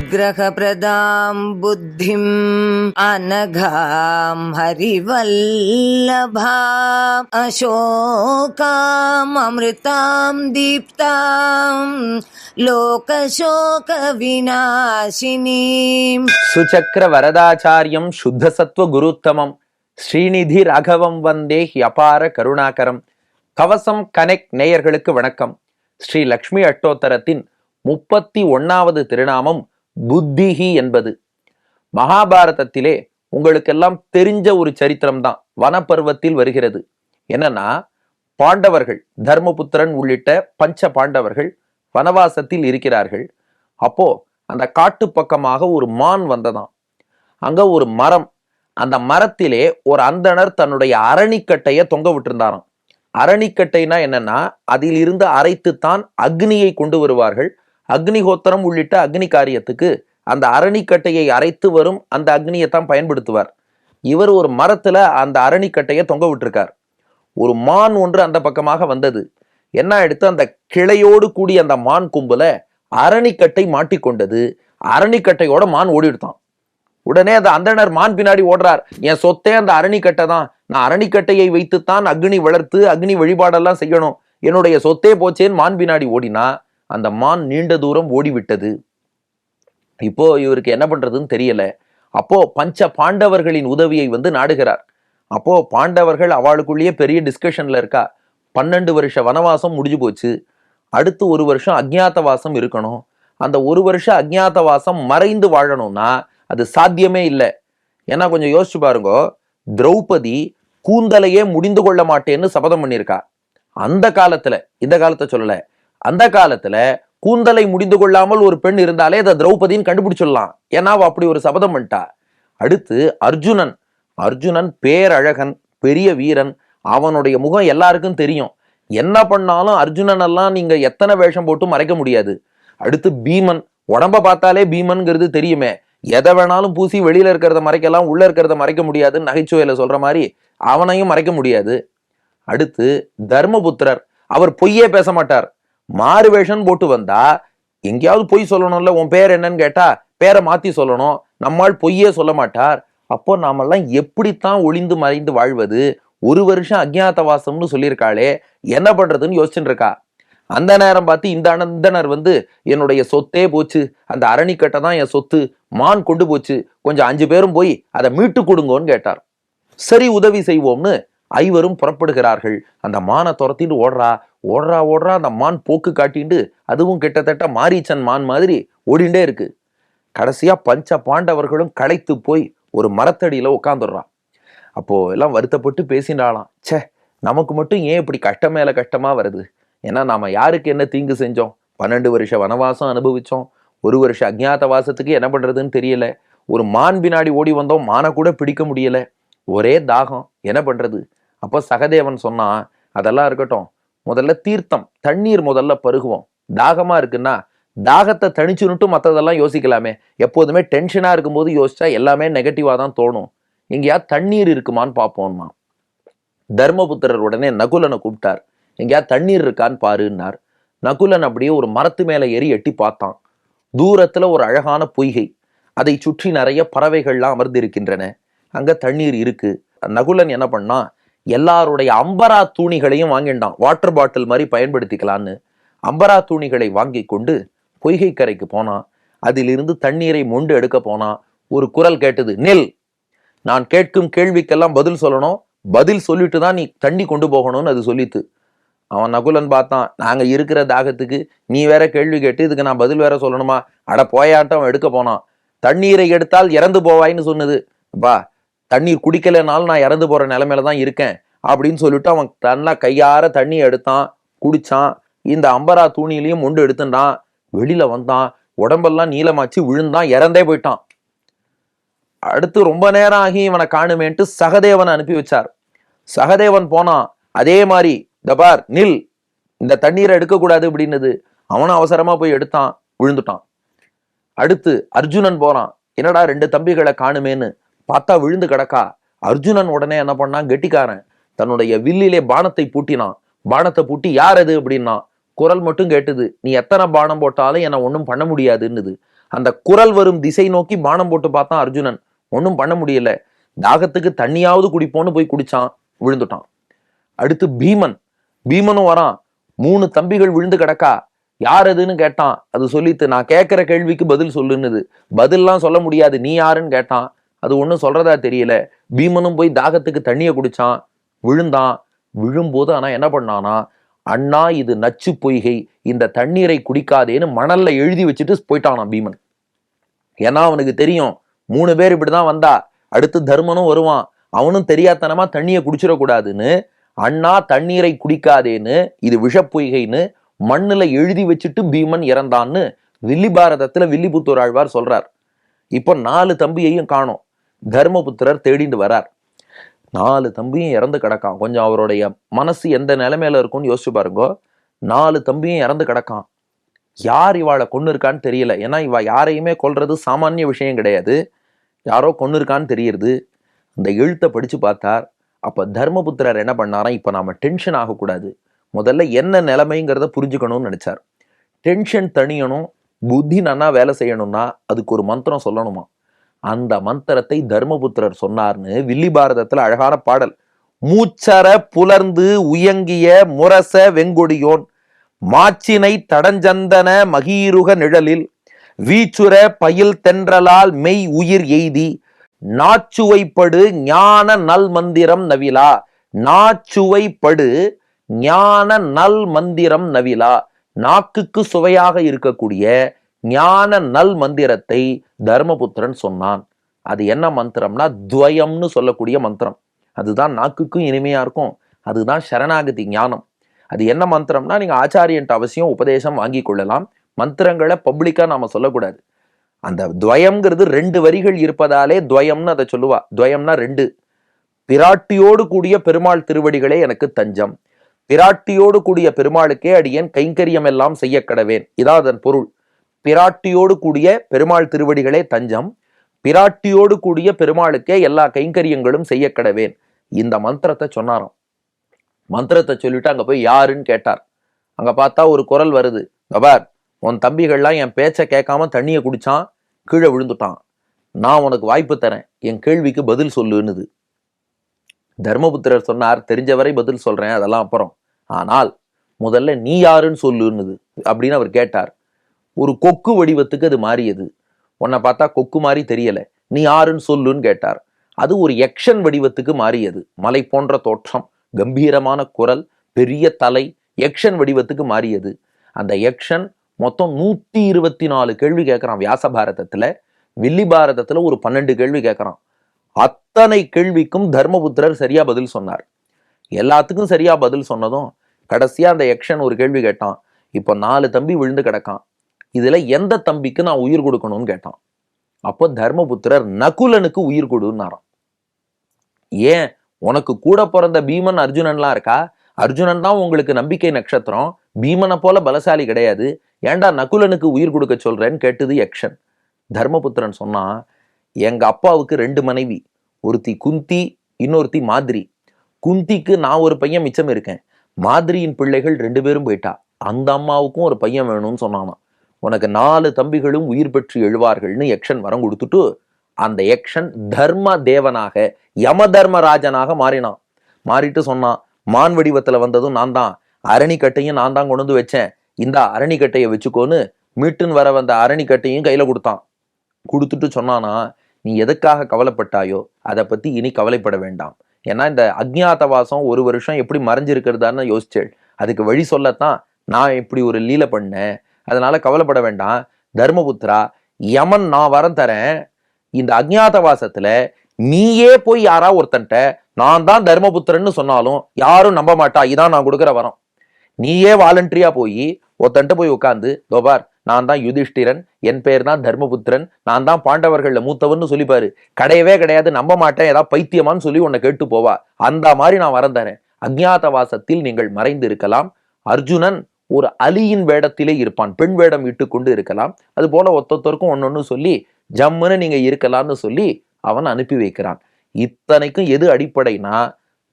అనుగ్రహప్రదాం బుద్ధిం అనఘాం హరివల్లభా అశోకామృతాం దీప్తాం లోకశోక వినాశిని సుచక్ర వరదాచార్యం శుద్ధ సత్వ గురుత్తమం ஸ்ரீநிதி ராகவம் வந்தே அபார கருணாகரம். கவசம் கனெக்ட் நேயர்களுக்கு வணக்கம். ஸ்ரீ லக்ஷ்மி அட்டோத்தரத்தின் முப்பத்தி ஒன்னாவது திருநாமம் புத்திஹி என்பது. மகாபாரதத்திலே உங்களுக்கெல்லாம் தெரிஞ்ச ஒரு சரித்திரம் தான் வனப்பருவத்தில் வருகிறது. என்னன்னா பாண்டவர்கள் தர்மபுத்திரன் உள்ளிட்ட பஞ்ச பாண்டவர்கள் வனவாசத்தில் இருக்கிறார்கள். அப்போ அந்த காட்டு பக்கமாக ஒரு மான் வந்ததாம். அங்க ஒரு மரம் அந்த மரத்திலே ஒரு அந்தணர் தன்னுடைய அரணிக்கட்டைய தொங்க விட்டிருந்தாராம். அரணிக்கட்டைனா என்னன்னா அதில் இருந்து அரைத்துத்தான் அக்னியை கொண்டு வருவார்கள். அக்னிஹோத்திரம் உள்ளிட்ட அக்னி காரியத்துக்கு அந்த அரணிக்கட்டையை அரைத்து வரும் அந்த அக்னியை தான் பயன்படுத்துவார். இவர் ஒரு மரத்துல அந்த அரணிக்கட்டையை தொங்க விட்டுருக்கார். ஒரு மான் ஒன்று அந்த பக்கமாக வந்தது. என்ன எடுத்து அந்த கிளையோடு கூடிய அந்த மான் கும்பல அரணிக்கட்டை மாட்டிக்கொண்டது. அரணிக்கட்டையோட மான் ஓடிடுத்தான் உடனே அந்த அந்தணர் மான் பின்னாடி ஓடுறார். என் சொத்தே அந்த அரணிக்கட்டை தான். நான் அரணிக்கட்டையை வைத்துத்தான் அக்னி வளர்த்து அக்னி வழிபாடெல்லாம் செய்யணும். என்னுடைய சொத்தே போச்சேன்னு மான் பின்னாடி ஓடினா அந்த மான் நீண்ட தூரம் ஓடிவிட்டது. இப்போ இவருக்கு என்ன பண்றதுன்னு தெரியல. அப்போ பஞ்ச பாண்டவர்களின் உதவியை வந்து நாடுகிறார். அப்போ பாண்டவர்கள் அவளுக்குள்ளேயே பெரிய டிஸ்கஷன்ல இருக்கா. பன்னெண்டு வருஷ வனவாசம் முடிஞ்சு போச்சு. அடுத்து ஒரு வருஷம் அஜ்ஞாதவாசம் இருக்கணும். அந்த ஒரு வருஷம் அஜ்ஞாதவாசம் மறைந்து வாழணும்னா அது சாத்தியமே இல்லை. ஏன்னா கொஞ்சம் யோசிச்சு பாருங்க. திரௌபதி கூந்தலையே முடிந்து கொள்ள மாட்டேன்னு சபதம் பண்ணியிருக்கா. அந்த காலத்துல இந்த காலத்தை சொல்லல. அந்த காலத்துல கூந்தலை முடிந்து கொள்ளாமல் ஒரு பெண் இருந்தாலே அதை திரௌபதின்னு கண்டுபிடிச்சிடலாம். ஏன்னா அவ அப்படி ஒரு சபதம் பண்ணிட்டா. அடுத்து அர்ஜுனன். அர்ஜுனன் பேரழகன் பெரிய வீரன். அவனுடைய முகம் எல்லாருக்கும் தெரியும். என்ன பண்ணாலும் அர்ஜுனன் எல்லாம் நீங்க எத்தனை வேஷம் போட்டு மறைக்க முடியாது. அடுத்து பீமன். உடம்ப பார்த்தாலே பீமன்ங்கிறது தெரியுமே. எதை வேணாலும் பூசி வெளியில இருக்கிறத மறைக்கலாம் உள்ள இருக்கிறத மறைக்க முடியாதுன்னு நகைச்சுவையில சொல்ற மாதிரி அவனையும் மறைக்க முடியாது. அடுத்து தர்மபுத்திரர் அவர் பொய்யே பேச மாட்டார். மாறு வேஷம் போட்டு வந்தா எங்கேயாவது பொய் சொல்லணும்ல உன் பேர் என்னன்னு கேட்டா பேரை மாத்தி சொல்லணும். நம்மால் பொய்யே சொல்ல மாட்டார். அப்போ நாமெல்லாம் எப்படித்தான் ஒளிந்து மறைந்து வாழ்வது? ஒரு வருஷம் அஜ்ஞாதவாசம்னு சொல்லியிருக்காளே என்ன பண்றதுன்னு யோசிச்சுட்டு இருக்கா? அந்த நேரம் பார்த்து இந்த அனந்தனர் வந்து என்னுடைய சொத்தே போச்சு. அந்த அரணிக்கட்டை தான் என் சொத்து. மான் கொண்டு போச்சு. கொஞ்சம் அஞ்சு பேரும் போய் அதை மீட்டு கொடுங்கோன்னு கேட்டார். சரி உதவி செய்வோம்னு ஐவரும் புறப்படுகிறார்கள். அந்த மானை துரத்திட்டு ஓடுறா ஓடுறா ஓடுறா அந்த மான் போக்கு காட்டிண்டு அதுவும் கிட்டத்தட்ட மாரீச்சன் மான் மாதிரி ஓடிண்டே இருக்கு. கடைசியா பஞ்ச பாண்டவர்களும் களைத்து போய் ஒரு மரத்தடியில உட்காந்துடுறான் அப்போ எல்லாம் வருத்தப்பட்டு பேசினாலாம் ச்சே நமக்கு மட்டும் ஏன் இப்படி கஷ்டம் மேல கஷ்டமா வருது? ஏன்னா நாம் யாருக்கு என்ன தீங்கு செஞ்சோம்? பன்னெண்டு வருஷ வனவாசம் அனுபவித்தோம் ஒரு வருஷம் அஜ்ஞாத வாசத்துக்கு என்ன பண்ணுறதுன்னு தெரியலை. ஒரு மான் பின்னாடி ஓடி வந்தோம். மானை கூட பிடிக்க முடியலை. ஒரே தாகம். என்ன பண்ணுறது அப்போ சகதேவன் சொன்னான் அதெல்லாம் இருக்கட்டும். முதல்ல தீர்த்தம். தண்ணீர் முதல்ல பருகுவோம். தாகமாக இருக்குன்னா தாகத்தை தணிச்சுன்னுட்டு மற்றதெல்லாம் யோசிக்கலாமே. எப்போதுமே டென்ஷனாக இருக்கும்போது யோசிச்சா எல்லாமே நெகட்டிவாக தான் தோணும். எங்கேயா தண்ணீர் இருக்குமான்னு பார்ப்போம்மா. தர்மபுத்திரர் உடனே நகுலனை கூப்பிட்டார். எங்கேயாவது தண்ணீர் இருக்கான்னு பாருன்னார். நகுலன் அப்படியே ஒரு மரத்து மேலே ஏறி எட்டி பார்த்தான். தூரத்தில் ஒரு அழகான பொய்கை. அதை சுற்றி நிறைய பறவைகள்லாம் அமர்ந்திருக்கின்றன. அங்கே தண்ணீர் இருக்கு. நகுலன் என்ன பண்ணா எல்லாருடைய அம்பரா தூணிகளையும் வாங்கிட்டான் வாட்டர் பாட்டில் மாதிரி பயன்படுத்திக்கலான்னு. அம்பரா தூணிகளை வாங்கி கொண்டு பொய்கை கரைக்கு போனான். அதிலிருந்து தண்ணீரை மொண்டு எடுக்க போனான். ஒரு குரல் கேட்டது நெல். நான் கேட்கும் கேள்விக்கெல்லாம் பதில் சொல்லணும். பதில் சொல்லிட்டு தான் நீ தண்ணி கொண்டு போகணும்னு அது சொல்லித்து. அவன் நகுலன் பார்த்தான். நாங்கள் இருக்கிற தாகத்துக்கு நீ வேற கேள்வி கேட்டு இதுக்கு நான் பதில் வேற சொல்லணுமா? அட போயாட்டம் அவன் எடுக்க போனான். தண்ணீரை எடுத்தால் இறந்து போவாய்ன்னு சொன்னது. அப்பா தண்ணீர் குடிக்கலைனாலும் நான் இறந்து போற நிலைமையில தான் இருக்கேன் அப்படின்னு சொல்லிட்டு அவன் தன்னா கையார தண்ணி எடுத்தான் குடிச்சான். இந்த அம்பரா தூணிலையும் முண்டு எடுத்துட்டான். வெளியில வந்தான். உடம்பெல்லாம் நீளமாச்சு விழுந்தான் இறந்தே போயிட்டான். அடுத்து ரொம்ப நேரம் ஆகி இவனை காணுமேன்ட்டு சகதேவனை அனுப்பி வச்சார். சகதேவன் போனான். அதே மாதிரி தபார் நில். இந்த தண்ணீரை எடுக்கக்கூடாது அப்படின்னது. அவனும் அவசரமா போய் எடுத்தான் விழுந்துட்டான். அடுத்து அர்ஜுனன் போறான். என்னடா ரெண்டு தம்பிகளை காணுமேன்னு பார்த்தா விழுந்து கிடக்கா? அர்ஜுனன் உடனே என்ன பண்ணான்? கெட்டிக்காரன். தன்னுடைய வில்லிலே பானத்தை பூட்டினான். பானத்தை பூட்டி யார் அது அப்படின்னா குரல் மட்டும் கேட்டுது. நீ எத்தனை பானம் போட்டாலும் என்னை ஒன்றும் பண்ண முடியாதுன்னுது. அந்த குரல் வரும் திசை நோக்கி பானம் போட்டு பார்த்தான் அர்ஜுனன். ஒன்றும் பண்ண முடியல. தாகத்துக்கு தண்ணியாவது குடிப்போன்னு போய் குடிச்சான் விழுந்துட்டான். அடுத்து பீமன். பீமனும் வரான். மூணு தம்பிகள் விழுந்து கிடக்கா? யார் அதுன்னு கேட்டான். அது சொல்லித்து நான் கேட்குற கேள்விக்கு பதில் சொல்லுன்னுது. பதில்லாம் சொல்ல முடியாது. நீ யாருன்னு கேட்டான். அது ஒன்றும் சொல்றதா தெரியல. பீமனும் போய் தாகத்துக்கு தண்ணியை குடிச்சான். விழுந்தான். விழும்போது ஆனால் என்ன பண்ணானா அண்ணா இது நச்சு பொய்கை. இந்த தண்ணீரை குடிக்காதேன்னு மணல்ல எழுதி வச்சுட்டு போயிட்டானா பீமன். ஏன்னா அவனுக்கு தெரியும். மூணு பேர் இப்படிதான் வந்தா. அடுத்து தர்மனும் வருவான். அவனும் தெரியாதனமா தண்ணியை குடிச்சிடக்கூடாதுன்னு அண்ணா தண்ணீரை குடிக்காதேன்னு இது விஷப்பொய்கைன்னு மண்ணில் எழுதி வச்சுட்டு பீமன் இறந்தான்னு வில்லி பாரதத்தில் வில்லிபுத்தூர் ஆழ்வார் சொல்றார். இப்போ நாலு தம்பியையும் காணும். தர்மபுத்திரர் தேடிண்டு வரார். நாலு தம்பியும் இறந்து கிடக்கான். கொஞ்சம் அவருடைய மனசு எந்த நிலைமையில இருக்கும்னு யோசிச்சு பாருங்க. நாலு தம்பியும் இறந்து கிடக்கான். யார் இவாளை கொண்டு இருக்கான்னு தெரியல. ஏன்னா இவ யாரையுமே கொல்றது சாமானிய விஷயம் கிடையாது. யாரோ கொண்டு இருக்கான்னு தெரியுது அந்த எழுத்தை படித்து பார்த்தார். அப்போ தர்மபுத்திரர் என்ன பண்ணாராம்? இப்போ நாம் டென்ஷன் ஆகக்கூடாது. முதல்ல என்ன நிலைமைங்கிறத புரிஞ்சுக்கணும்னு நினச்சார். டென்ஷன் தணியணும் புத்தி நன்னா வேலை செய்யணும்னா அதுக்கு ஒரு மந்திரம் சொல்லணுமா? அந்த மந்திரத்தை தர்மபுத்திரர் சொன்னார்னு வில்லி பாரதத்தில் அழகான பாடல். மூச்சர புலர்ந்து உயங்கிய முரச வெங்கொடியோன் மாச்சினை தடஞ்சந்தன மகீருக நிழலில் வீச்சுர பயில் தென்றலால் மெய் உயிர் எய்தி நாச்சுவைப்படு ஞான நல் மந்திரம் நவிலா. நாச்சுவைப்படு ஞான நல் மந்திரம் நவிலா. நாக்குக்கு சுவையாக இருக்கக்கூடிய ஞான நல் மந்திரத்தை தர்மபுத்திரன் சொன்னான். அது என்ன மந்திரம்னா துவயம்னு சொல்லக்கூடிய மந்திரம். அதுதான் நாக்குக்கும் இனிமையா இருக்கும். அதுதான் சரணாகதி ஞானம். அது என்ன மந்திரம்னா நீங்க ஆச்சாரியன்ட்டு அவசியம் உபதேசம் வாங்கி கொள்ளலாம். மந்திரங்களை பப்ளிக்கா நாம சொல்லக்கூடாது. அந்த துவயம்ங்கிறது ரெண்டு வரிகள் இருப்பதாலே துவயம்னு அதை சொல்லுவா. துவயம்னா ரெண்டு. பிராட்டியோடு கூடிய பெருமாள் திருவடிகளே எனக்கு தஞ்சம். பிராட்டியோடு கூடிய பெருமாளுக்கே அடியேன் கைங்கரியம் எல்லாம் செய்ய கடவேன். இதான் அதன் பொருள். பிராட்டியோடு கூடிய பெருமாள் திருவடிகளே தஞ்சம். பிராட்டியோடு கூடிய பெருமாளுக்கே எல்லா கைங்கரியங்களும் செய்ய கடவேன். இந்த மந்திரத்தை சொன்னாராம். மந்திரத்தை சொல்லிட்டு அங்க போய் யாருன்னு கேட்டார். அங்க பார்த்தா ஒரு குரல் வருது. பபார் உன் தம்பிகள்லாம் என் பேச்சை கேட்காம தண்ணியை குடித்தான் கீழே விழுந்துட்டான். நான் உனக்கு வாய்ப்பு தரேன். என் கேள்விக்கு பதில் சொல்லுன்னுது. தர்மபுத்திரர் சொன்னார் தெரிஞ்சவரை பதில் சொல்கிறேன் அதெல்லாம் அப்புறம். ஆனால் முதல்ல நீ யாருன்னு சொல்லுன்னுது அப்படின்னு அவர் கேட்டார். ஒரு கொக்கு வடிவத்துக்கு அது மாறியது. உன்னை பார்த்தா கொக்கு மாதிரி தெரியலை. நீ யாருன்னு சொல்லுன்னு கேட்டார். அது ஒரு எக்ஷன் வடிவத்துக்கு மாறியது. மலை போன்ற தோற்றம் கம்பீரமான குரல் பெரிய தலை எக்ஷன் வடிவத்துக்கு மாறியது. அந்த எக்ஷன் மொத்தம் நூற்றி இருபத்தி நாலு கேள்வி கேட்குறான் வியாச பாரதத்தில் வில்லி பாரதத்தில் ஒரு பன்னெண்டு கேள்வி கேட்குறான் அத்தனை கேள்விக்கும் தர்மபுத்திரர் சரியா பதில் சொன்னார். எல்லாத்துக்கும் சரியா பதில் சொன்னதும் கடைசியாக அந்த யக்ஷன் ஒரு கேள்வி கேட்டான். இப்போ நாலு தம்பி விழுந்து கிடக்கான். இதில் எந்த தம்பிக்கு நான் உயிர் கொடுக்கணும்னு கேட்டான். அப்போ தர்மபுத்திரர் நகுலனுக்கு உயிர் கொடுன்னாராம். ஏன்? உனக்கு கூட பிறந்த பீமன் அர்ஜுனன்லாம் இருக்கா? அர்ஜுனன் தான் உங்களுக்கு நம்பிக்கை நட்சத்திரம். பீமனை போல பலசாலி கிடையாது. ஏன்டா நகுலனுக்கு உயிர் கொடுக்க சொல்கிறேன்னு கேட்டது யக்ஷன். தர்மபுத்திரன் சொன்னான் எங்கள் அப்பாவுக்கு ரெண்டு மனைவி ஒருத்தி குந்தி இன்னொருத்தி மாதிரி. குந்திக்கு நான் ஒரு பையன் மிச்சம் இருக்கேன். மாதிரியின் பிள்ளைகள் ரெண்டு பேரும் போயிட்டா. அந்த அம்மாவுக்கும் ஒரு பையன் வேணும்னு சொன்னானா. உனக்கு நாலு தம்பிகளும் உயிர் பெற்று எழுவார்கள்னு யக்ஷன் வரம் கொடுத்துட்டு அந்த யக்ஷன் தர்ம தேவனாக யம தர்மராஜனாக மாறினான். மாறிட்டு சொன்னான் மான் வடிவத்தில் வந்ததும் நான் தான் அரணிக்கட்டையும் நான் தான் கொண்டு வந்து வச்சேன். இந்த அரணிக்கட்டையை வச்சுக்கோன்னு மீட்டுன்னு வர வந்த அரணிக்கட்டையும் கையில கொடுத்தான். கொடுத்துட்டு சொன்னானா நீ எதுக்காக கவலைப்பட்டாயோ அதை பத்தி இனி கவலைப்பட வேண்டாம். ஏன்னா இந்த அக்ஞாதவாசம் ஒரு வருஷம் எப்படி மறைஞ்சிருக்கிறதான்னு யோசிச்சேள். அதுக்கு வழி சொல்லத்தான் நான் இப்படி ஒரு லீலை பண்ணேன். அதனால கவலைப்பட வேண்டாம். தர்மபுத்திரா யமன் நான் வரம் தரேன். இந்த அக்ஞாதவாசத்துல நீயே போய் யாரா ஒருத்தன்ட்ட நான் தான் தர்மபுத்திரன்னு சொன்னாலும் யாரும் நம்ப மாட்டா. இதான் நான் கொடுக்குற வரம். நீயே வாலண்டரியா போய் ஒருத்தன்ட்ட போய் உட்காந்து தோபார் நான் தான் யுதிஷ்டிரன் என் பேர் தான் தர்மபுத்திரன் நான் தான் பாண்டவர்களில் மூத்தவன்னு சொல்லிப்பாரு கிடையவே கிடையாது நம்ப மாட்டேன் ஏதாவது பைத்தியமான்னு சொல்லி உன்னை கேட்டு போவா. அந்த மாதிரி நான் வரம் தரேன். அக்ஞாதவாசத்தில் நீங்கள் மறைந்து இருக்கலாம் அர்ஜுனன் ஒரு அலியின் வேடத்திலே இருப்பான். பெண் வேடம் இட்டுக்கொண்டு இருக்கலாம். அது போல ஒத்தொத்தருக்கும் ஒன்னொன்னு சொல்லி ஜம்முன்னு நீங்க இருக்கலாம்னு சொல்லி அவன் அனுப்பி வைக்கிறான். இத்தனைக்கும் எது அடிப்படைனா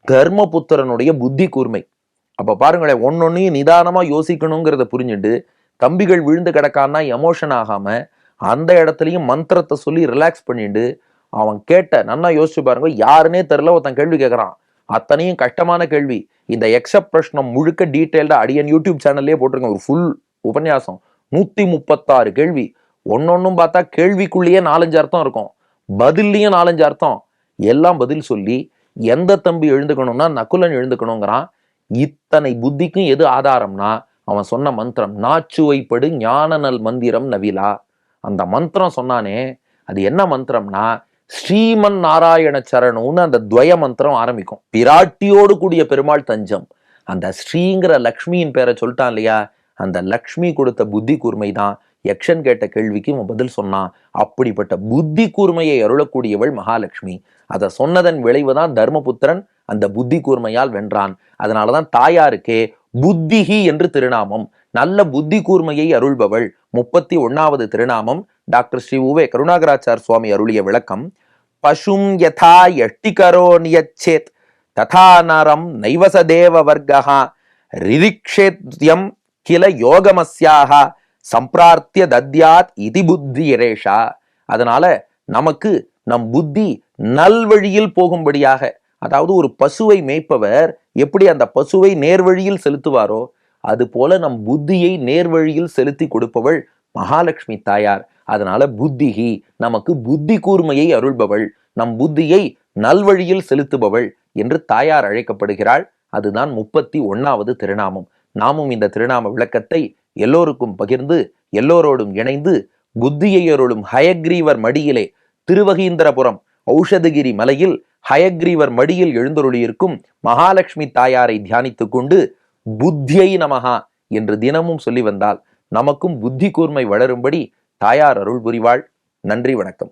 தர்மபுத்திரனுடைய புத்தி கூர்மை. அப்போ பாருங்களேன் ஒன்னொன்னையும் நிதானமாக யோசிக்கணுங்கிறத புரிஞ்சுட்டு தம்பிகள் விழுந்து கிடக்கான்னா எமோஷன் ஆகாமல் அந்த இடத்துலையும் மந்திரத்தை சொல்லி ரிலாக்ஸ் பண்ணிட்டு அவன் கேட்ட நன்னா யோசிச்சு பாருங்க யாருன்னே தெரில ஒருத்தன் கேள்வி கேட்குறான் அத்தனையும் கஷ்டமான கேள்வி. இந்த எக்ஸப்ட் பிரஷ்னம் முழுக்க டீட்டெயில்டாக அடியன் யூடியூப் சேனல்லே போட்டிருக்கேன் ஒரு ஃபுல் உபன்யாசம். நூற்றி முப்பத்தாறு கேள்வி. ஒன்னொன்னும் பார்த்தா கேள்விக்குள்ளேயே நாலஞ்சு அர்த்தம் இருக்கும். பதில்லையும் நாலஞ்சு அர்த்தம். எல்லாம் பதில் சொல்லி எந்த தம்பி எழுந்துக்கணும்னா நக்குலன் எழுந்துக்கணுங்கிறான். இத்தனை புத்திக்கும் எது ஆதாரம்னா அவன் சொன்ன மந்திரம் நாச்சுவைப்படு ஞான நல் மந்திரம் நவிலா. அந்த மந்திரம் சொன்னானே அது என்ன மந்திரம்னா ஸ்ரீமன் நாராயண சரணம்னு அந்த துவய மந்திரம் ஆரம்பிக்கும். பிராட்டியோடு கூடிய பெருமாள் தஞ்சம். அந்த ஸ்ரீங்கிற லக்ஷ்மியின் பேரை சொல்லிட்டான் இல்லையா? அந்த லக்ஷ்மி கொடுத்த புத்தி கூர்மை தான் யக்ஷன் கேட்ட கேள்விக்கு இவன் பதில் சொன்னான் அப்படிப்பட்ட புத்தி கூர்மையை அருளக்கூடியவள் மகாலட்சுமி. அதை சொன்னதன் விளைவுதான் தர்மபுத்திரன் அந்த புத்தி கூர்மையால் வென்றான். அதனாலதான் தாயாருக்கே புத்திஹி என்று திருநாமம். நல்ல புத்தி கூர்மையை அருள்பவள். முப்பத்தி ஒன்னாவது திருநாமம். டாக்டர் ஸ்ரீ உவே கருணாகராச்சார் சுவாமி அருளிய விளக்கம். பசும் யதா எஷ்டிகரோ நியச்சேத் ததா நரம் நைவச தேவ வர்க்கா ரிதிக்ஷேத்யம் கில யோகமஸ்யாக சம்பிரார்த்திய தத்யாத் இதி புத்தி இரேஷா அதனால நமக்கு நம் புத்தி நல்வழியில் போகும்படியாக அதாவது ஒரு பசுவை மேய்ப்பவர் எப்படி அந்த பசுவை நேர்வழியில் செலுத்துவாரோ அது போல நம் புத்தியை நேர்வழியில் செலுத்தி கொடுப்பவள் மகாலட்சுமி தாயார். அதனால புத்திகி நமக்கு புத்தி கூர்மையை அருள்பவள் நம் புத்தியை நல்வழியில் செலுத்துபவள் என்று தாயார் அழைக்கப்படுகிறாள். அதுதான் முப்பத்தி ஒன்னாவது திருநாமம். நாமும் இந்த திருநாம விளக்கத்தை எல்லோருக்கும் பகிர்ந்து எல்லோரோடும் இணைந்து புத்தியை அருளும் ஹயக்ரீவர் மடியிலே திருவகீந்திரபுரம் ஔஷதகிரி மலையில் ஹயக்ரீவர் மடியில் எழுந்தருளியிருக்கும் மகாலட்சுமி தாயாரை தியானித்துக் கொண்டு புத்தியை நமகா என்று தினமும் சொல்லி வந்தால் நமக்கும் புத்தி கூர்மை வளரும்படி தாயார் அருள் புரிவாள். நன்றி வணக்கம்.